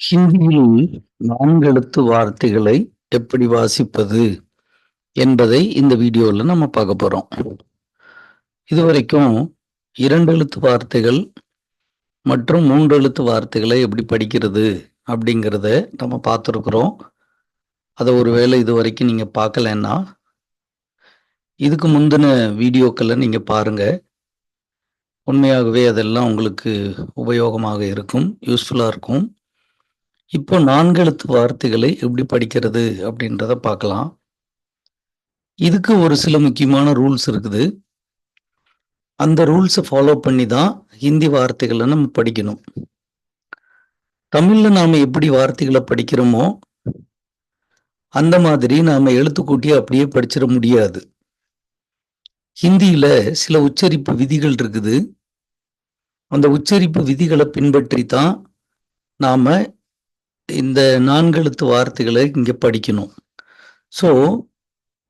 ஹிந்தியில் நான்கெழுத்து வார்த்தைகளை எப்படி வாசிப்பது என்பதை இந்த வீடியோவில் நம்ம பார்க்க போகிறோம் இதுவரைக்கும் இரண்டு எழுத்து வார்த்தைகள் மற்றும் மூன்று எழுத்து வார்த்தைகளை எப்படி படிக்கிறது அப்படிங்கிறத நம்ம பார்த்துருக்குறோம். அதை ஒருவேளை இது வரைக்கும் நீங்கள் பார்க்கலன்னா இதுக்கு முந்தின வீடியோக்களை நீங்கள் பாருங்க. உண்மையாகவே அதெல்லாம் உங்களுக்கு உபயோகமாக இருக்கும் யூஸ்ஃபுல்லாக இருக்கும். இப்போ நான்கெழுத்து வார்த்தைகளை எப்படி படிக்கிறது அப்படின்றத பார்க்கலாம். இதுக்கு ஒரு சில முக்கியமான ரூல்ஸ் இருக்குது. அந்த ரூல்ஸை ஃபாலோ பண்ணி தான் ஹிந்தி வார்த்தைகளை நம்ம படிக்கணும். தமிழில் நாம் எப்படி வார்த்தைகளை படிக்கிறோமோ அந்த மாதிரி நாம் எழுத்துக்கூட்டி அப்படியே படிச்சிட முடியாது. ஹிந்தியில் சில உச்சரிப்பு விதிகள் இருக்குது. அந்த உச்சரிப்பு விதிகளை பின்பற்றி தான் நாம் இந்த நான்கெழுத்து வார்த்தைகளை இங்க படிக்கணும். ஸோ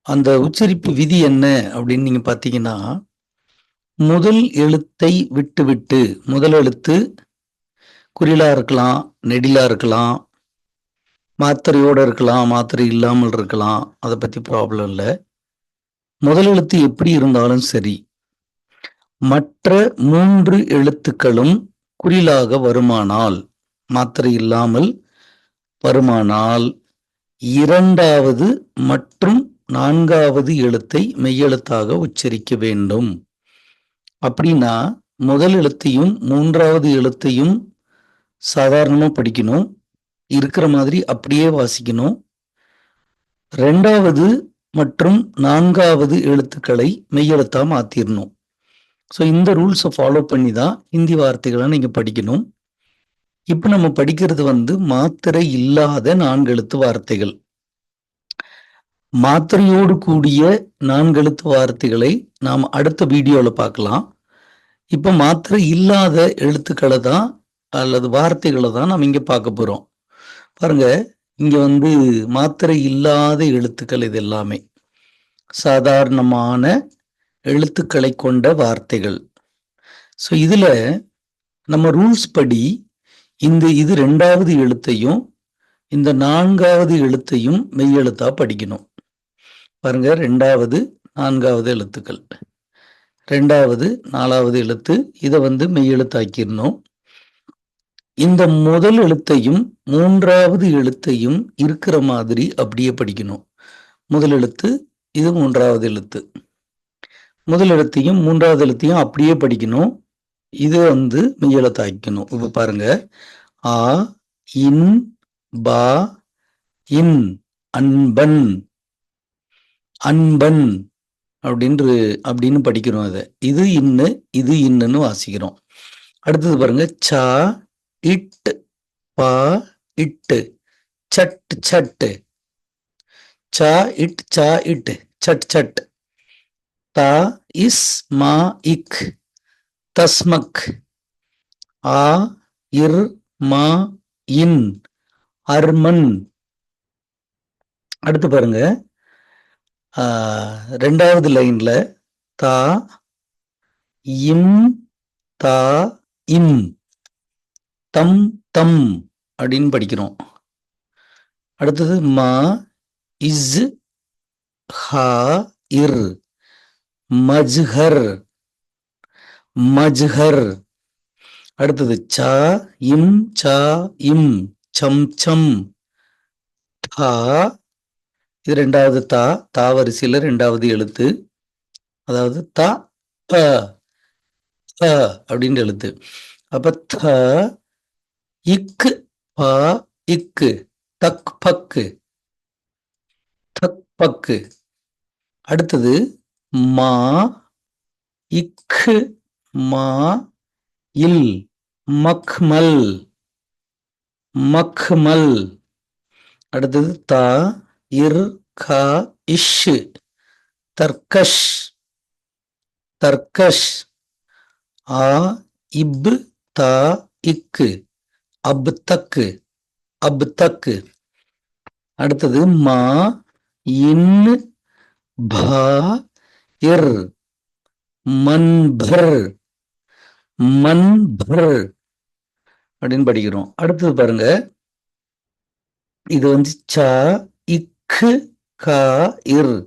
அந்த உச்சரிப்பு விதி என்ன அப்படின்னு நீங்க பார்த்தீங்கன்னா முதல் எழுத்தை விட்டு விட்டு முதல் எழுத்து குறிலா இருக்கலாம் நெடிலா இருக்கலாம் மாத்திரையோட இருக்கலாம் மாத்திரை இல்லாமல் இருக்கலாம் அதை பத்தி ப்ராப்ளம் இல்லை. முதல் எழுத்து எப்படி இருந்தாலும் சரி மற்ற மூன்று எழுத்துக்களும் குறிலாக வருமானால் மாத்திரை இல்லாமல் வருமானால் இரண்டாவது மற்றும் நான்காவது எழுத்தை மெய்யெழுத்தாக உச்சரிக்க வேண்டும். அப்படின்னா முதல் எழுத்தையும் மூன்றாவது எழுத்தையும் சாதாரணமாக படிக்கணும். இருக்கிற மாதிரி அப்படியே வாசிக்கணும். ரெண்டாவது மற்றும் நான்காவது எழுத்துக்களை மெய்யெழுத்தாக மாற்றிடணும் ஸோ இந்த ரூல்ஸை ஃபாலோ பண்ணி தான் ஹிந்தி வார்த்தைகளை நீங்கள் படிக்கணும். இப்ப நம்ம படிக்கிறது வந்து மாத்திரை இல்லாத நான்கெழுத்து வார்த்தைகள். மாத்திரையோடு கூடிய நான்கெழுத்து வார்த்தைகளை நாம் அடுத்த வீடியோவில் பார்க்கலாம். இப்போ மாத்திரை இல்லாத எழுத்துக்களை தான் அல்லது வார்த்தைகளை தான் நாம் இங்கே பார்க்க போகிறோம் பாருங்க இங்கே வந்து மாத்திரை இல்லாத எழுத்துக்கள் இது எல்லாமே. சாதாரணமான எழுத்துக்களை கொண்ட வார்த்தைகள். ஸோ இதில் நம்ம ரூல்ஸ் படி இந்த இது ரெண்டாவது எழுத்தையும் இந்த நான்காவது எழுத்தையும் மெய்யெழுத்தா படிக்கணும். பாருங்க ரெண்டாவது நான்காவது எழுத்துக்கள். ரெண்டாவது நாலாவது எழுத்து இதை வந்து மெய்யெழுத்தாக்கிடணும். இந்த முதல் எழுத்தையும் மூன்றாவது எழுத்தையும் இருக்கிற மாதிரி அப்படியே படிக்கணும். முதல் எழுத்து இது மூன்றாவது எழுத்து. முதல் எழுத்தையும் மூன்றாவது எழுத்தையும் அப்படியே படிக்கணும். இது வந்து மெய்யெழுத்தாக்கணும் இப்போ பாருங்க. ஆ இன் பா இன் அன்பன். அன்பன் அப்படின்று அப்படின்னு படிக்கிறோம் அதை. இது இன்னு இது இன்னுன்னு வாசிக்கிறோம். அடுத்தது பாருங்க. சா இட் பா இட்டு. சட் சட்டு. சா இட் சா இட் சட் சட். தா இஸ் மா இக். தஸ்மக். ஆ இர் மா இன் அர்மன். அடுத்து பாருங்க. ரெண்டாவது லைன்ல தா இம் தா இம். தம் தம் அப்படின்னு படிக்கிறோம். அடுத்தது மா இஸ் ஹா இர். மஜ்ஹர். மஜ்ஹர். அடுத்தது ச இம் ச இம் சம் சம். தா இது ரெண்டாவது தா தா வரிசையில் ரெண்டாவது எழுத்து. அதாவது த ப த அப்படின்னு எழுத்து. அப்ப த இக்கு ப இக்கு தக் பக்கு. தக் பக்கு. அடுத்தது மா இக்கு மா இல் மக்மல். மக்மல். அடுத்தது தா இர் கா இஷ். தர்கஷ். தர்கஷ். ஆ இப் தா இக்கு அப் தக்கு அப் தக்கு அடுத்தது மா இன் பா இர். மன்பர். மன்பர் அப்படின்னு படிக்கிறோம். அடுத்தது பாருங்க. இது வந்து ச இக்கு க இர்.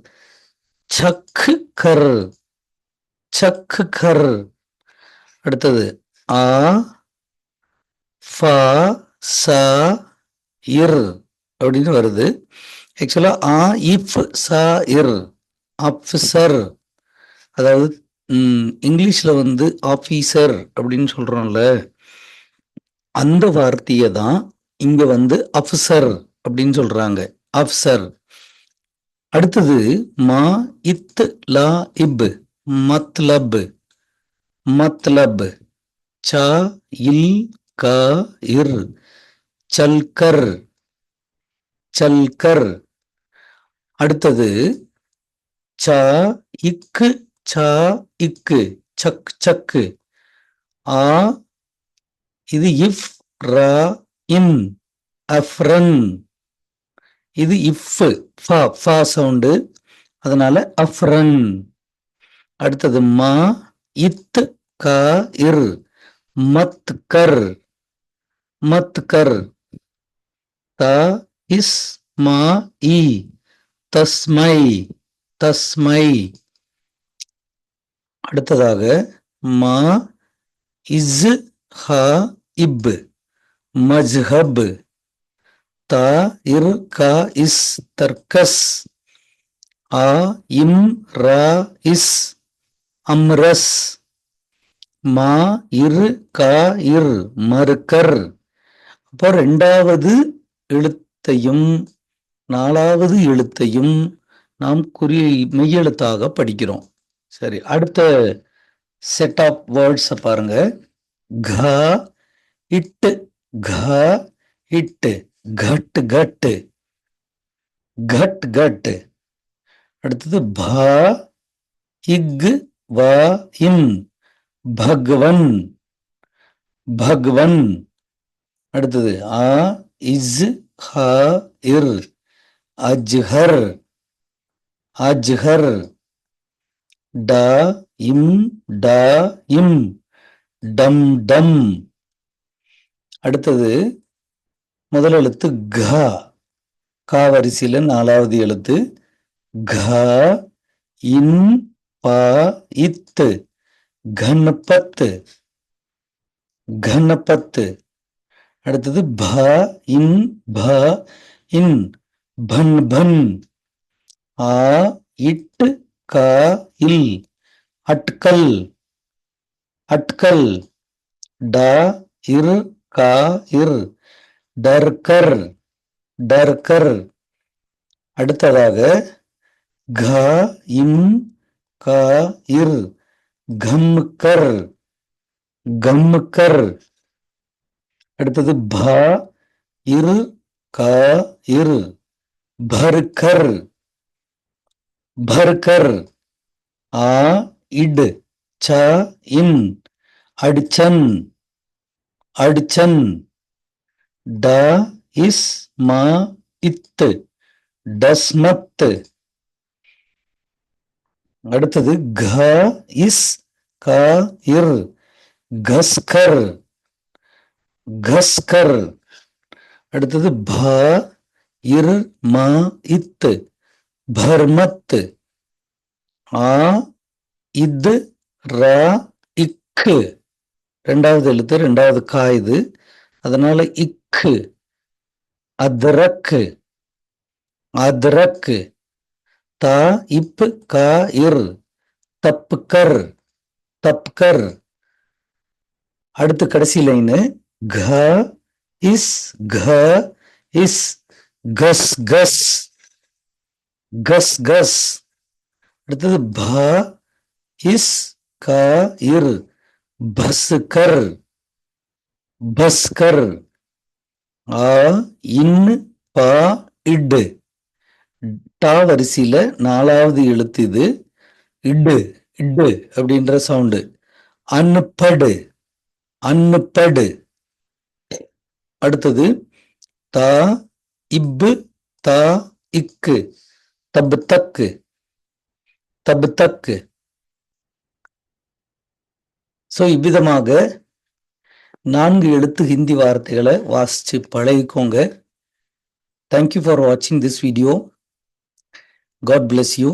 சக்கு கர். சக்கு கர். அடுத்தது ஆ ஃப ச இர் அப்படின்னு வருது. ஆக்சுவலாக ஆ இஃப் ச இர். அப்சர் அதாவது இங்கிலீஷில் வந்து ஆஃபீஸர் அப்படின்னு சொல்கிறோம்ல அந்த வார்த்தையை தான் இங்கே வந்து அஃப்சர் அப்படின்னு சொல்கிறாங்க அஃப்சர் அடுத்தது மா இத் லா இப் மத்லப். மத்லப். சா இல் க இர். சல்கர். சல்கர். அடுத்தது ச இக்கு ச இக்கு சக் சக்கு. ஆ இது இஃப் ரா இன் அஃப்ரன் இது இஃப் ஃபா ஃபா சவுண்டு. அதனால அஃப்ரன் அடுத்தது மா இத் க இர். மத் கர். மத் கர். த இஸ் மா இ. தஸ்மை தஸ்மை. அடுத்ததாக மா இஸ் ஹ இப் மஜ்ஹப் தா இர் க is தர்கஸ் ah him raw is அம்ரஸ் மா இரு க இர் மறுக்கர் அப்போ ரெண்டாவது எழுத்தையும் நாலாவது எழுத்தையும் நாம் குறி மெய்யெழுத்தாக படிக்கிறோம். சரி அடுத்த செட் ஆஃப் வேர்ட்ஸை பாருங்க. க இட்டு க இட்டு கட் கட் கட் கட் அடுத்தது ப இக் வ இம். பகவன். பகவன். அடுத்தது ஆ இஸ் ஹ இர். அஜ்ஹர். அஜ்ஹர். ட இம் ட இம். டம் டம். அடுத்தது முதல் எழுத்து க. கா வரிசையில் நாலாவது எழுத்து க இன் ப இத்து கணபத்து. கணபத்து. அடுத்தது ப இன் ப இன். பன் பன். ஆ இட்டு க இல். அட்கல். அட்கல். ட இர் க இர். டர்கர். டர்கர். அடுத்ததாக க இம் க இர். கம்கர். கம்கர். அடுத்தது ப இரு க இரு. பர்கர். பர்கர். ஆ இட் ச இன். அடிச்சன். அடிச்சன். ட இஸ் ம இத்து. டஸ்மத் அடுத்தது க இஸ் க இர். கஸ்கர். கஸ்கர். அடுத்தது ப இர் ம இத்து. பர்மத் ஆ இது ர இக்கு. ரெண்டாவது எழுத்து ரெண்டாவது கா இது. அதனால இக்கு. அதரக்கு. அதரக்கு. தா இப்பு கா இர். தப்புக்கர். தப்கர் அடுத்து கடைசி லைனு. க இஸ் க இஸ். கஸ் கஸ். கஸ் கஸ். அடுத்தது ப இஸ் க இர். பஸ்கர் பஸ்கர். ஆ இன் ப இடு. டா வரிசையில் நாலாவது எழுத்து இது. இடு இடு அப்படின்ற சவுண்டு. அன்னுப்படு அன்னுப்படு அடுத்தது த இப்பு த இக்கு. தப் தக்கு தப் தக்கு. ஸோ இவ்விதமாக நான்கு எழுத்து ஹிந்தி வார்த்தைகளை வாசித்து பழகிக்கோங்க. தேங்க்யூ ஃபார் வாட்சிங் this video God bless you